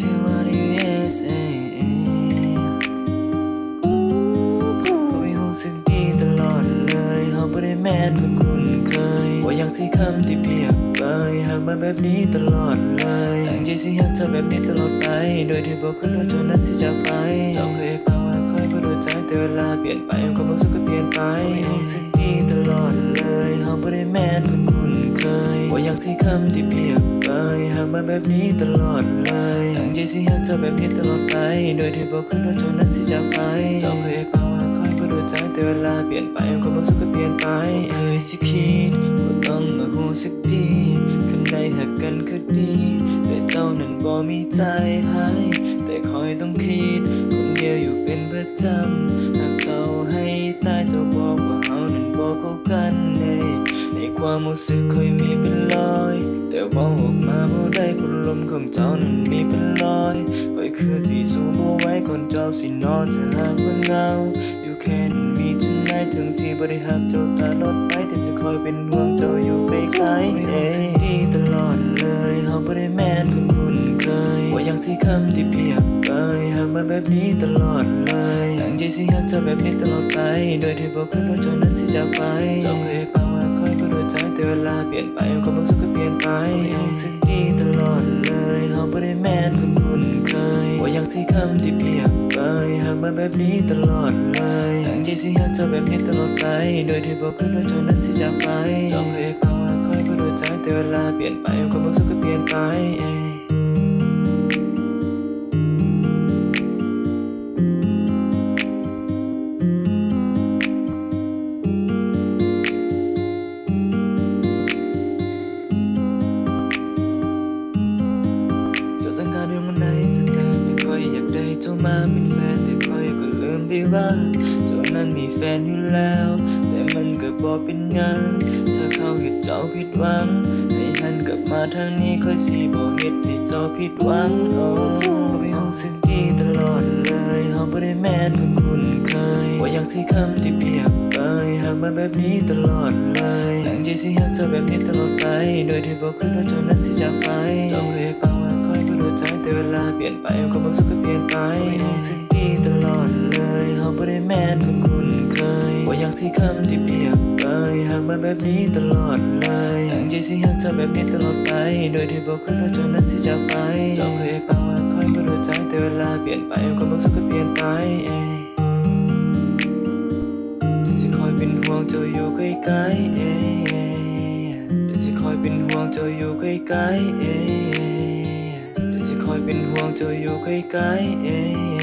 ที่ว่าใน USA ก็มีความสึกดีตลอดเลยเขาบ่ได้แม่นคนคุ้นเคยว่าอย่างที่คำที่เพียกไปหากมาแบบนี้ตลอดเลยตั้งใจสิหักเธอแบบนี้ตลอดไป โดยที่บอกคนเดีาวเท่านั้นที่จะไปเจ้าเคยเปล่ว่าคอยบ่รู้ใจแต่เวลาเปลี่ยนไปความรู้สึกก็เปลี่ยนไปรู้สึกดีตลอดเลยเขาบ่ได้แม่นคนคุ้น เคยว่าอย่างที่คำที่เปรียบไปหากมาแบบนี้ตลอดเลยตั้งใจสิหักเธอแบบนี้ตลอดไป โดยที่บอกขึ้นว่าเท่านั้นสิจะไป เจ้าเคยเปล่าว่าคอยบ่รู้ใจแต่เวลาเปลี่ยนไปความรู้สึกก็เปลี่ยนไปเคยสิคิดว่าต้องมาหูสึกดีคันได้หักกันก็ดี แต่เจ้านั้นบ่มีใจให้ ความรู้สึกเคยมีเป็นลอย แต่ว่าออกมาบ่ได้คนลมของเจ้านั้นมีเป็นลอยก็คือสิสู้บ่ไหว้คนเจ้าสินอนจะหากว่าเงา อยู่แค่นั้นมีจนไหนถึงสิบ่ได้หักเจ้าตาลดไปแต่จะคอยเป็นห่วงเจ้าอยู่ใกล้ๆเองดีตลอดเลยเฮาบ่ได้แม่นคนคุ้นเคย ที่คำที่เปรียบไปหากมาแบบนี้ตลอดเลยตั้งใจสิหักเจ้าแบบนี้ตลอดไป โดยที่บอกขึ้นว่าเจ้านั้นสิจากไปเจ้าเคยเปล่าว่าคอยบ่รู้ใจแต่เวลาเปลี่ยนไปความรู้สึกก็เปลี่ยนไปรู้สึกดีตลอดเลยเฮาบ่ได้แม่นคนคุ้นเคยว่าอยางที่คำที่เปรียบไปหากมาแบบนี้ตลอดเลยตั้งใจสิหักเจ้าแบบนี้ตลอดไป โดยที่บอกขึ้นว่าเจ้านั้นสิจากไปเจ้าเคยเปล่าว่าคอยบ่รู้ใจแต่เวลาเปลี่ยนไปความรู้สึกก็เปลี่ยนไป มาเป็นแฟนแต่คอยก็ลืมไปว่าเจ้านั้นมีแฟนอยู่แล้ว แต่มันก็บอกเป็นหยังถ้าเขาเห็นเจ้าผิดหวัง ให้หันกลับมาทางนี้ค่อยสิบอกเหตุให้เจ้าผิดหวังโอ้ไม่รู้สึกดีตลอดเลยเฮาบ่ได้แม่นคนคุ้นเคยว่าอยางที่คำที่เปรียบไปหากมาแบบนี้ตลอดเลยตั้งใจสิหักเจ้าแบบนี้ตลอดไปโดยที่บอกขึ้นว่าเจ้านั้นสิจากไปเจ้าเคยเป่า ว่าคอยบ่รู้ใจแต่เวลาเปลี่ยนไปความรู้สึกก็เปลี่ยนไปรู้สึกดีตลอดเลยเฮาบ่ได้แม่นคนคุ้นเคยว่าอย่างที่คำที่เปรียบไปหากมาแบบนี้ตลอดเลยตั้งใจสิหักเจ้าแบบนี้ตลอดไปโดยที่บอกขึ้นว่าเจ้านั้นสิจากไปเจ้าเคยปล่าว่าคอยบ่รู้ใจแต่เวลาเปลี่ยนไปความรู้สึกก็เปลี่ยนไปแต่สิคอยเป็นห่วงเจ้าอยู่ใกล้ๆเองแต่สิคอยเป็นห่วงเจ้าอยู่ใกล้ๆเองแต่สิคอยเป็นห่วงเจ้าอยู่ใกล้ๆเอง